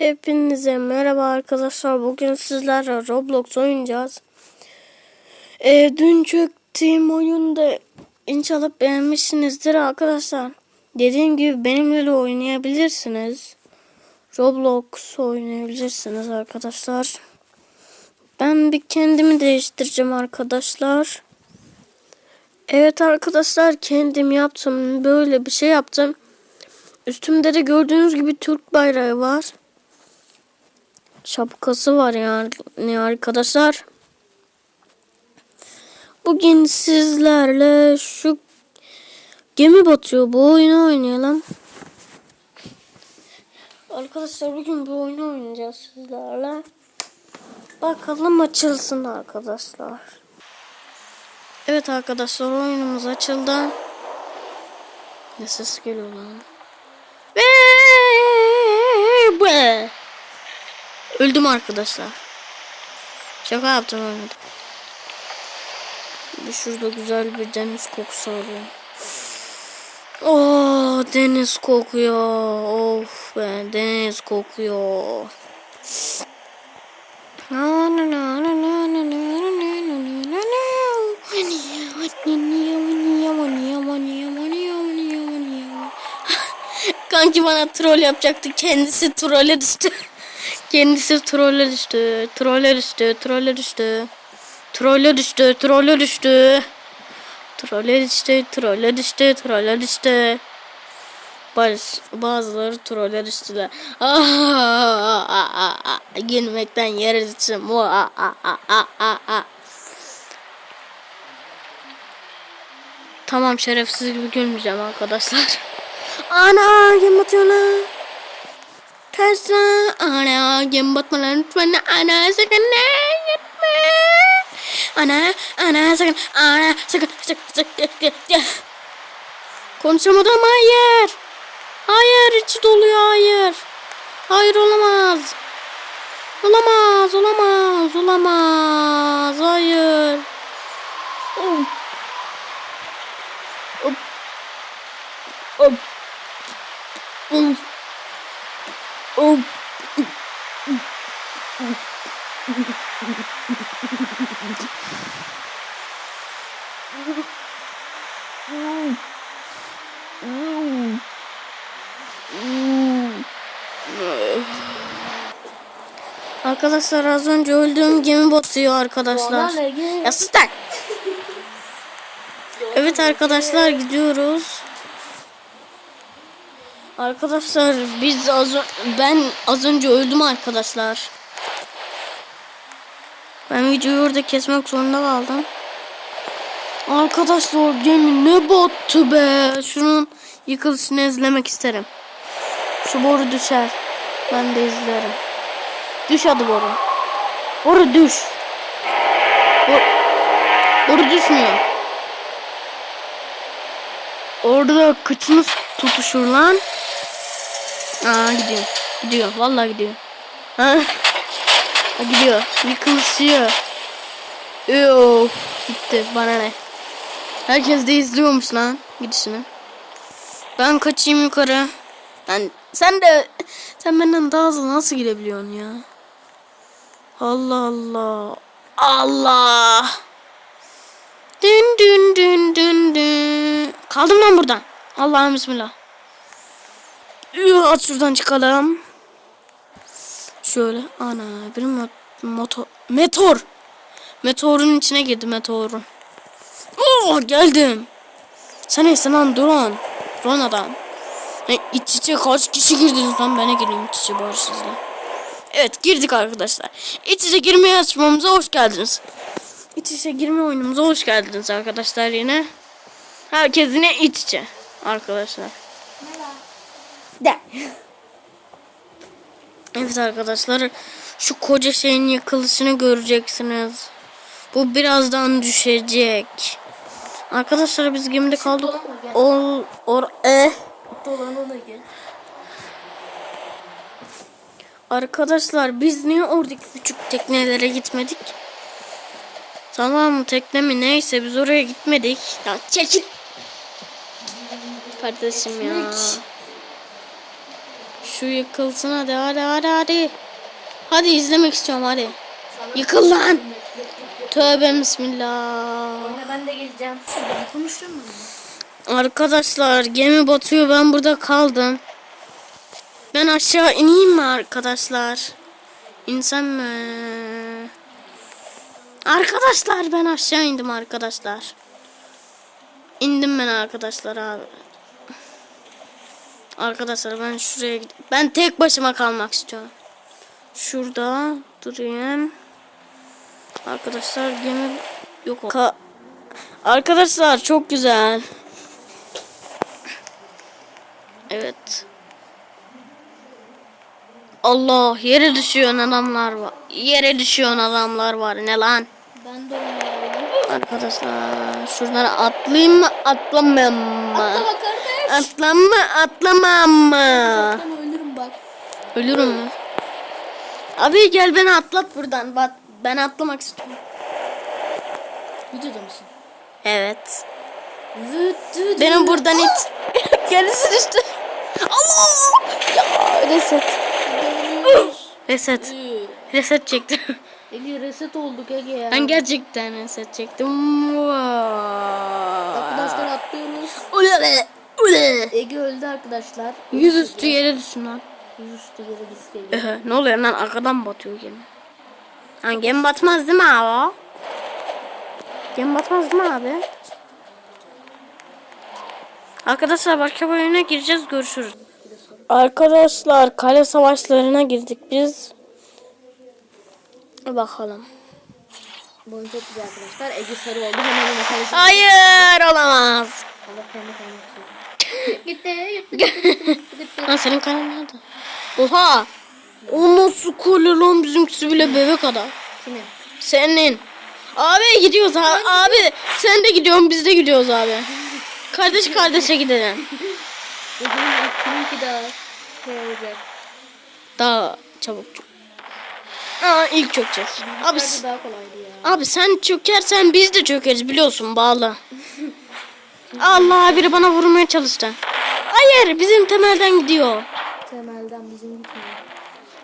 Hepinize merhaba arkadaşlar. Bugün sizlerle Roblox oynayacağız. Ee, dün çöktüğüm oyunda inşallah beğenmişsinizdir arkadaşlar. Dediğim gibi benimle de oynayabilirsiniz. Roblox oynayabilirsiniz arkadaşlar. Ben bir kendimi değiştireceğim arkadaşlar. Evet arkadaşlar kendim yaptım. Böyle bir şey yaptım. Üstümde de gördüğünüz gibi Türk bayrağı var. Şapkası var yani arkadaşlar. Bugün sizlerle şu gemi batıyor. Bu oyunu oynayalım. Arkadaşlar bugün bu oyunu oynayacağız sizlerle. Bakalım açılsın arkadaşlar. Evet arkadaşlar oyunumuz açıldı. Ne ses geliyor lan? Ve Öldüm arkadaşlar. Şaka yaptım ölmedim. Bir şurada güzel bir deniz kokusu alıyorum. Oh deniz kokuyor. Of be deniz kokuyor. Na na na na na na na Kanki bana troll yapacaktı. Kendisi trolle düştü. Kendisi troller üstü, troller üstü, troller üstü. Troller üstü, troller üstü. Troller üstü, troller üstü, troller üstü. Bazı, bazıları troller üstüde. Gülmekten yer için. Tamam şerefsiz gibi gülmeyeceğim arkadaşlar. Ana gülmetiyorlar. Tesla ana kim batma lan lütfen ana sakın ne gitme. Ana ana sakın ana sakın sakın sakın. Konuşamadım hayır. Hayır içi doluyor hayır. Hayır olamaz. Olamaz olamaz olamaz hayır. Arkadaşlar az önce öldüğüm gemi batıyor arkadaşlar. Ya sus lan. Evet arkadaşlar gidiyoruz. Arkadaşlar biz az ben az önce öldüm arkadaşlar. Ben videoyu orada kesmek zorunda kaldım. Arkadaşlar gemi ne battı be. Şunun yıkılışını izlemek isterim. Şu boru düşer. Ben de izlerim. Düş hadi boru. Boru düş. Boru, boru düşmüyor. Orada kıçınız tutuşur lan. Aa gidiyor. Gidiyor. Vallahi gidiyor. Ha? gidiyor. Yıkılışıyor. Yoo. Gitti. Bana ne? Herkes de izliyormuş lan gidişini. Ben kaçayım yukarı. Ben sen de sen benden daha hızlı nasıl gidebiliyorsun ya? Allah Allah. Allah. Dün dün dün dün dün. Kaldım lan buradan. Allah'ım bismillah. At şuradan çıkalım. Şöyle ana benim mo- motor meteor. Meteorun içine girdi meteorun. Oo geldim. Sen neysin lan drone. Drone adam. E, iç içe kaç kişi girdiniz lan bana gireyim iç içe bari sizle. Evet girdik arkadaşlar. İç içe girmeye açmamıza hoş geldiniz. İç içe girme oyunumuza hoş geldiniz arkadaşlar yine. Herkes yine iç içe arkadaşlar. De. Evet arkadaşlar şu koca şeyin yıkılışını göreceksiniz. Bu birazdan düşecek. Arkadaşlar biz gemide kaldık. Ol or e. Arkadaşlar biz niye oradaki küçük teknelere gitmedik? Tamam mı tekne mi neyse biz oraya gitmedik. Ya çekil. Kardeşim ya. şu yıkılsın hadi hadi hadi hadi. Hadi izlemek istiyorum hadi. Yıkıl lan. Tövbe bismillah. Oyna ben de geleceğim. Ben konuşuyor muyum? Arkadaşlar gemi batıyor ben burada kaldım. Ben aşağı ineyim mi arkadaşlar? İnsem mi? Arkadaşlar ben aşağı indim arkadaşlar. İndim ben arkadaşlar abi. Arkadaşlar ben şuraya gid- Ben tek başıma kalmak istiyorum. Şurada durayım. Arkadaşlar gemi yok. Ka- Arkadaşlar çok güzel. Evet. Allah yere düşüyor adamlar var. Yere düşüyor adamlar var. Ne lan? Ben de. Arkadaşlar şuradan atlayayım mı atlamayayım mı? Atlama kardeş. Atlam mı atlamam mı? Atlama ölürüm bak. Ölürüm mü? Abi gel beni atlat buradan. Bak ben atlamak istiyorum. Videoda mısın? Evet. Vıt vıt. Benim buradan it. Kendisi düştü. Allah! Ya reset. Reset. Reset çektim. Ege reset olduk Ege ya. Ben gerçekten reset çektim. Arkadaşlar atlıyoruz. Ule be, ule. Ege öldü arkadaşlar. Yüzüstü yere düştün lan. Yüzüstü yere düştü ne oluyor lan arkadan batıyor gemi. Ha gemi batmaz değil mi abi? Gemi batmaz değil mi abi? Arkadaşlar başka bir oyuna gireceğiz görüşürüz. Arkadaşlar kale savaşlarına girdik biz. Bakalım. Bu oyun çok güzel arkadaşlar. Ege sarı oldu. Hemen ona karşı. Hayır olamaz. Allah kendi kaynak Gitti. Gitti. Gitti. Ha senin kanalın nerede? Oha. O nasıl kolye lan bizimkisi bile bebek adam. Kimin? Senin. Abi gidiyoruz ha- abi. Sen de gidiyorsun biz de gidiyoruz abi. Kardeş kardeşe gidelim. Kiminki daha şey olacak. Daha çabuk. Aa ilk çökecek. Abi, daha kolaydı ya. abi sen çökersen biz de çökeriz biliyorsun bağlı. Allah biri bana vurmaya çalıştı. Hayır bizim temelden gidiyor.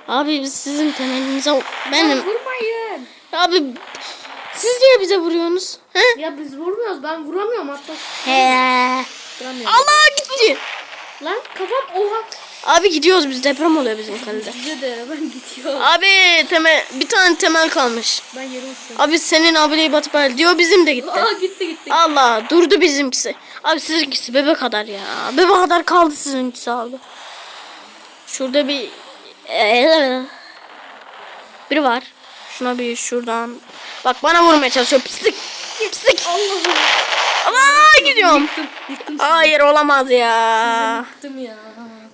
Abi biz sizin temelinize benim. Vurmayın. Abi siz niye bize vuruyorsunuz? He? Ya biz vurmuyoruz. Ben vuramıyorum hatta. He. Vuramıyorum. Allah gitti. Lan kafam oha. Abi gidiyoruz biz deprem oluyor bizim kalede. Bize de ben gidiyorum. Abi temel bir tane temel kalmış. Ben yere uçuyorum. Abi senin abileyi batıp el diyor bizim de gitti. Aa gitti gitti. Allah durdu bizimkisi. Abi sizinkisi bebe kadar ya. Bebe kadar kaldı sizinkisi abi. Şurada bir biri var. Şuna bir şuradan. Bak bana vurmaya çalışıyor. Pislik. Pislik. Allah'ım. Allah gidiyorum. Yıktım. Yıktım. Hayır olamaz ya. Yıktım ya.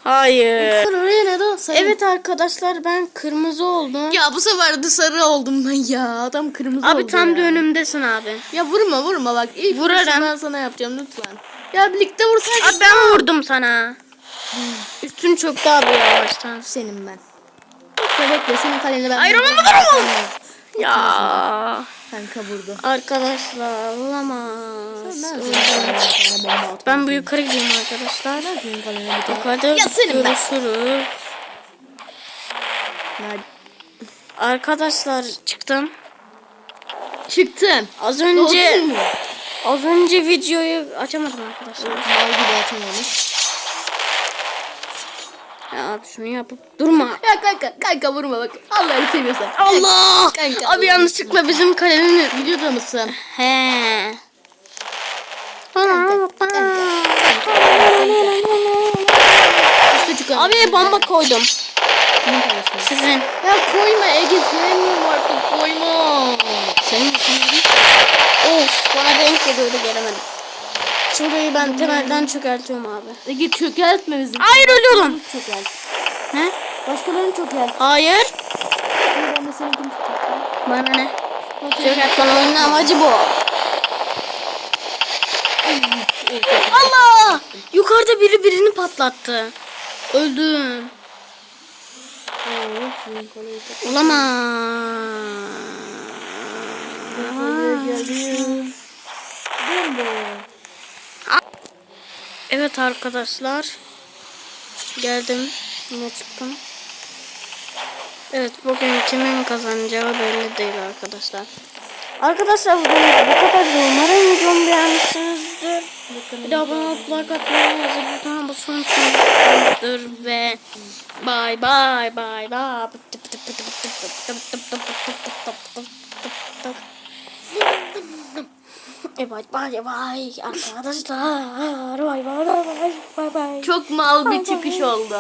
Hayır. Evet arkadaşlar ben kırmızı oldum. Ya bu sefer de sarı oldum ben ya. Adam kırmızı Abi oldu tam ya. da önümdesin abi. Ya vurma vurma bak. İlk Vurarım. ben sana yapacağım lütfen. Ya birlikte vursak. Abi ben vurdum sana. Üstün çöktü abi yavaştan. Senin ben. Bekle bekle senin kalene ben. Hayır, olamaz, olamaz. Ya. Kanka vurdu. Arkadaşlar olamaz. Ben bu yukarı gideyim arkadaşlar. Yukarıda görüşürüz. Arkadaşlar çıktım. Çıktın. Az önce az önce videoyu açamadım arkadaşlar. Mal gibi açamamış. Ya abi şunu yapıp durma. Ya kanka kanka vurma bak. Allah'ını seviyorsan. Allah! Kanka. Abi yanlışlıkla bizim kalenin Videoda mısın? He. Abi bomba koydum. Sizin. Ya koyma Ege sevmiyorum artık koyma. Senin? Of bana denk geliyordu gelemedim. Şurayı ben temelden çökertiyorum abi. Ege çökertme bizi. Hayır ölüyorum. Çökert. Ne? Başkalarını çökert. Hayır. Ben de seninkini çökerteyim. Bana ne? Çökertmen oyunun amacı bu. Allah! Yukarıda biri birini patlattı. Öldüm. Olamaz. Evet arkadaşlar. Geldim. Çıktım? Evet bugün kimin kazanacağı belli değil arkadaşlar. Arkadaşlar bugün bu kadar. Umarım videomu beğenmişsinizdir. Bir de abone olup like atmayı, zil butonuna basmayı unutmayın. Ve bye bye bye bye. E bye bye bye arkadaşlar. Bye bye bye bye bye. Çok mal bir çıkış oldu.